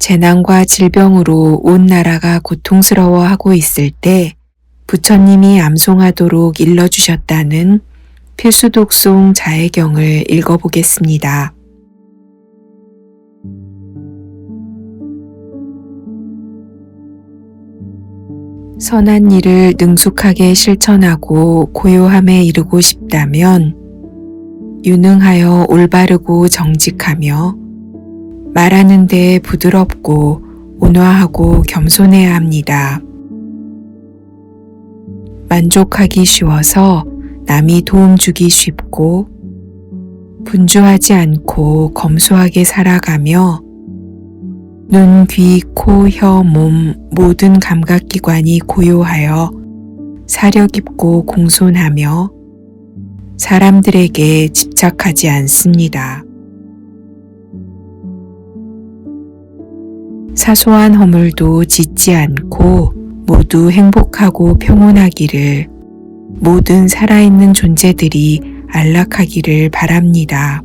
재난과 질병으로 온 나라가 고통스러워하고 있을 때 부처님이 암송하도록 일러주셨다는 필수독송 자해경을 읽어보겠습니다. 선한 일을 능숙하게 실천하고 고요함에 이르고 싶다면 유능하여 올바르고 정직하며 말하는 데 부드럽고 온화하고 겸손해야 합니다. 만족하기 쉬워서 남이 도움 주기 쉽고 분주하지 않고 검소하게 살아가며 눈, 귀, 코, 혀, 몸 모든 감각기관이 고요하여 사려 깊고 공손하며 사람들에게 집착하지 않습니다. 사소한 허물도 짓지 않고 모두 행복하고 평온하기를 모든 살아있는 존재들이 안락하기를 바랍니다.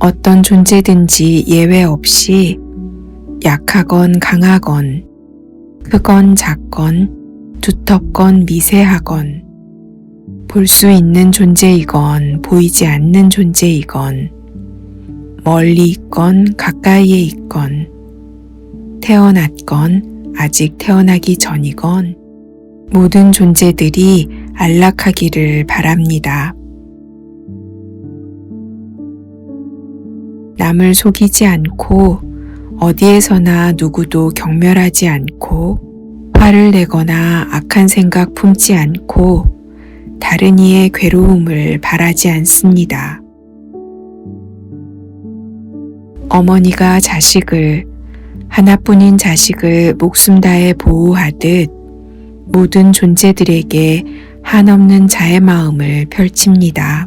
어떤 존재든지 예외 없이 약하건 강하건 크건 작건 두텁건 미세하건 볼 수 있는 존재이건 보이지 않는 존재이건 멀리 있건 가까이에 있건 태어났건 아직 태어나기 전이건 모든 존재들이 안락하기를 바랍니다. 남을 속이지 않고 어디에서나 누구도 경멸하지 않고 화를 내거나 악한 생각 품지 않고 다른 이의 괴로움을 바라지 않습니다. 어머니가 자식을 하나뿐인 자식을 목숨 다해 보호하듯 모든 존재들에게 한없는 자의 마음을 펼칩니다.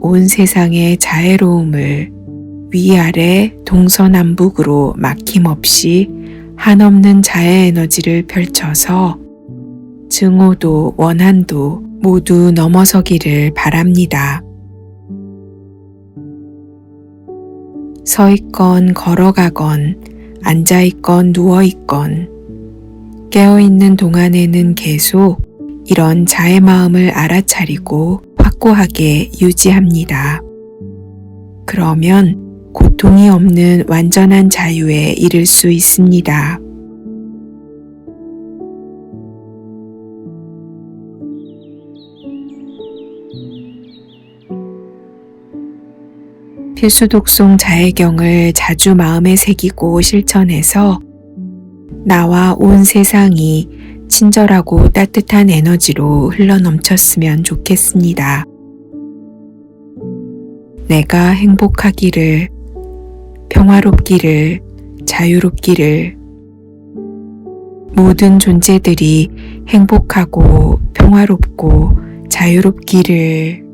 온 세상의 자애로움을 위아래 동서남북으로 막힘없이 한없는 자애 에너지를 펼쳐서 증오도 원한도 모두 넘어서기를 바랍니다. 서 있건 걸어가건 앉아 있건 누워 있건 깨어 있는 동안에는 계속 이런 자의 마음을 알아차리고 확고하게 유지합니다. 그러면 고통이 없는 완전한 자유에 이를 수 있습니다. 필수독송 자해경을 자주 마음에 새기고 실천해서 나와 온 세상이 친절하고 따뜻한 에너지로 흘러넘쳤으면 좋겠습니다. 내가 행복하기를, 평화롭기를, 자유롭기를, 모든 존재들이 행복하고 평화롭고 자유롭기를